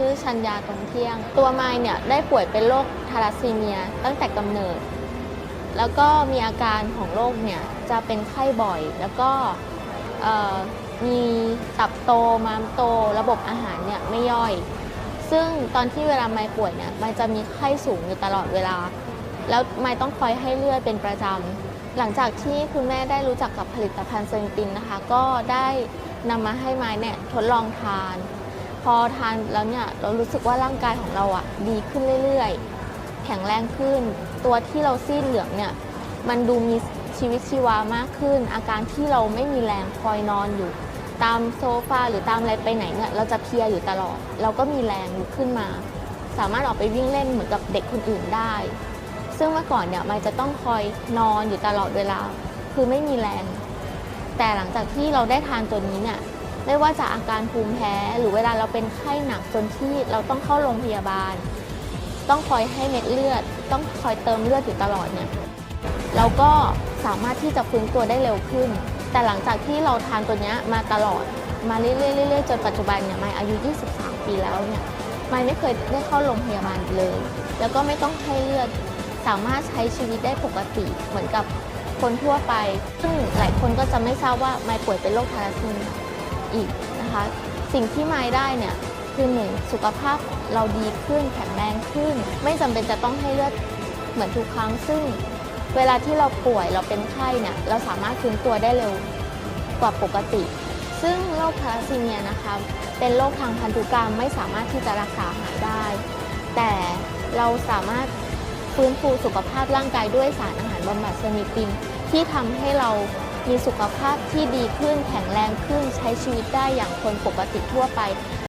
ชื่อชัญญาตรงเที่ยง ตัวไมายเนี่ยได้ป่วยเป็นโรคทาลัสซีเมียตั้งแต่กำเนิด แล้วก็มีอาการของโรคเนี่ยจะเป็นไข้บ่อย แล้วก็มีตับโตม้ามโต ระบบอาหารเนี่ยไม่ย่อย ซึ่งตอนที่เวลาไมป่วยเนี่ยไมจะมีไข้สูงอยู่ตลอดเวลา แล้วไมต้องคอยให้เลือดเป็นประจำหลังจากที่คุณแม่ได้รู้จักกับผลิตภัณฑ์เซนตินนะคะ ก็ได้นำมาให้ไม้เนี่ยทดลองทาน พอทานแล้วเนี่ยเรารู้สึกว่าร่างกายของเราอะดีขึ้นเรื่อยๆ แข็งแรงขึ้น ตัวที่เราซีดเหลืองเนี่ยมันดูมีชีวิตชีวามากขึ้น อาการที่เราไม่มีแรงคอยนอนอยู่ ตามโซฟาหรือตามอะไรไปไหนเนี่ยเราจะเพลียอยู่ตลอด เราก็มีแรงลุกขึ้นมา สามารถออกไปวิ่งเล่นเหมือนกับเด็กคนอื่นได้ ซึ่งเมื่อก่อนเนี่ยมันจะต้องคอยนอนอยู่ตลอดเวลา คือไม่มีแรง แต่หลังจากที่เราได้ทานตัวนี้เนี่ย ไม่ว่าจะอาการภูมิแพ้ หรือเวลาเราเป็นไข้หนักจนที่เราต้องเข้าโรงพยาบาล ต้องคอยให้เม็ดเลือด ต้องคอยเติมเลือดอยู่ตลอดเนี่ยเราก็สามารถที่จะฟื้นตัวได้เร็วขึ้น แต่หลังจากที่เราทานตัวเนี้ยมาตลอดมาเรื่อยๆๆจนปัจจุบันเนี่ยไม่อายุ 23 ปีแล้วเนี่ยไม่ไม่เคยได้เข้าโรงพยาบาลเลย แล้วก็ไม่ต้องให้เลือดสามารถใช้ชีวิตได้ปกติเหมือนกับคนทั่วไป ซึ่งหลายคนก็จะไม่ทราบว่าไม่ป่วยเป็นโรคทาราซีเมีย อีกนะคะ สิ่งที่ไม่ได้เนี่ยคือหนึ่งสุขภาพเราดีขึ้นแข็งแรงขึ้น ไม่จำเป็นจะต้องให้เลือดเหมือนทุกครั้ง ซึ่งเวลาที่เราป่วยเราเป็นไข้เนี่ยเราสามารถฟื้นตัวได้เร็วกว่าปกติ ซึ่งโรคทาราซีเมียนะคะเป็นโรคทางพันธุกรรมไม่สามารถที่จะรักษาหายได้ แต่เราสามารถฟื้นฟูสุขภาพร่างกายด้วยสารอาหารบำบัดเซนิตินที่ทำให้เรา มีสุขภาพที่ดีขึ้นแข็งแรงขึ้นใช้ชีวิตได้อย่างคนปกติทั่วไป